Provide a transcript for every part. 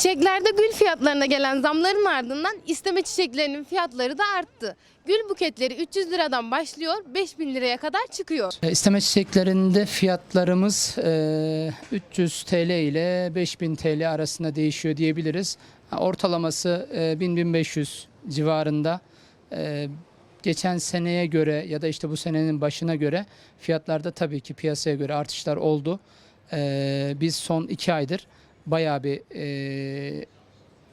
Çiçeklerde gül fiyatlarına gelen zamların ardından isteme çiçeklerinin fiyatları da arttı. Gül buketleri 300 liradan başlıyor, 5000 liraya kadar çıkıyor. E, İsteme çiçeklerinde fiyatlarımız e, 300 TL ile 5000 TL arasında değişiyor diyebiliriz. Ortalaması e, 1000-1500 civarında. E, Geçen seneye göre ya da işte bu senenin başına göre fiyatlarda tabii ki piyasaya göre artışlar oldu. E, Biz son iki aydır bayağı bir e,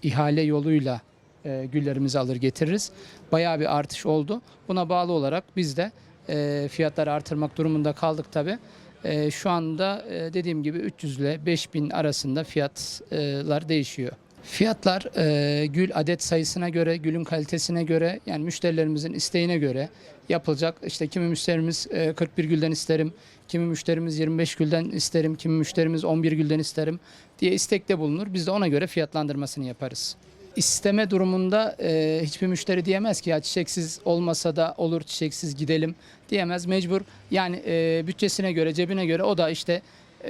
ihale yoluyla e, güllerimizi alır getiririz. Bayağı bir artış oldu. Buna bağlı olarak biz de e, fiyatları artırmak durumunda kaldık tabi. şu anda e, dediğim gibi 300 ile 5000 arasında fiyatlar değişiyor. Fiyatlar e, gül adet sayısına göre, gülün kalitesine göre yani müşterilerimizin isteğine göre yapılacak. İşte kimi müşterimiz e, 41 gülden isterim, kimi müşterimiz 25 gülden isterim, kimi müşterimiz 11 gülden isterim diye istekte bulunur. Biz de ona göre fiyatlandırmasını yaparız. İsteme durumunda e, hiçbir müşteri diyemez ki ya çiçeksiz olmasa da olur çiçeksiz gidelim diyemez. Mecbur yani e, bütçesine göre cebine göre o da işte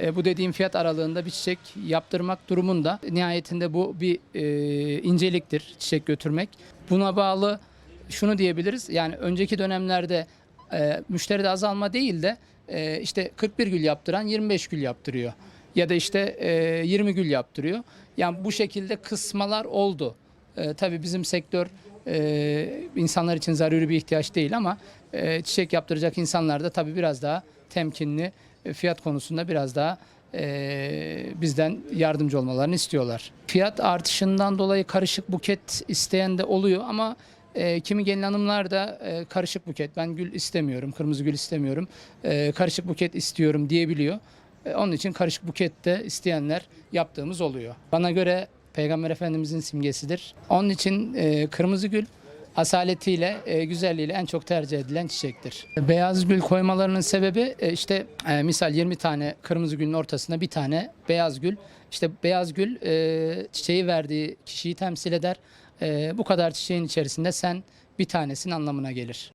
e, bu dediğim fiyat aralığında bir çiçek yaptırmak durumunda. Nihayetinde bu bir e, inceliktir çiçek götürmek. Buna bağlı şunu diyebiliriz yani önceki dönemlerde e, müşteride azalma değil de e, işte 41 gül yaptıran 25 gül yaptırıyor ya da işte e, 20 gül yaptırıyor. Yani bu şekilde kısmalar oldu. E, tabii bizim sektör e, insanlar için zaruri bir ihtiyaç değil ama e, çiçek yaptıracak insanlar da tabii biraz daha temkinli e, fiyat konusunda biraz daha e, bizden yardımcı olmalarını istiyorlar. Fiyat artışından dolayı karışık buket isteyen de oluyor ama e, kimi gelin hanımlar da e, karışık buket ben gül istemiyorum, kırmızı gül istemiyorum, e, karışık buket istiyorum diyebiliyor. E, Onun için karışık bukette isteyenler yaptığımız oluyor. Bana göre Peygamber Efendimizin simgesidir. Onun için e, kırmızı gül asaletiyle, e, güzelliğiyle en çok tercih edilen çiçektir. Beyaz gül koymalarının sebebi e, işte misal 20 tane kırmızı gülün ortasında bir tane beyaz gül. İşte beyaz gül çiçeği verdiği kişiyi temsil eder. Bu kadar çiçeğin içerisinde sen bir tanesin anlamına gelir.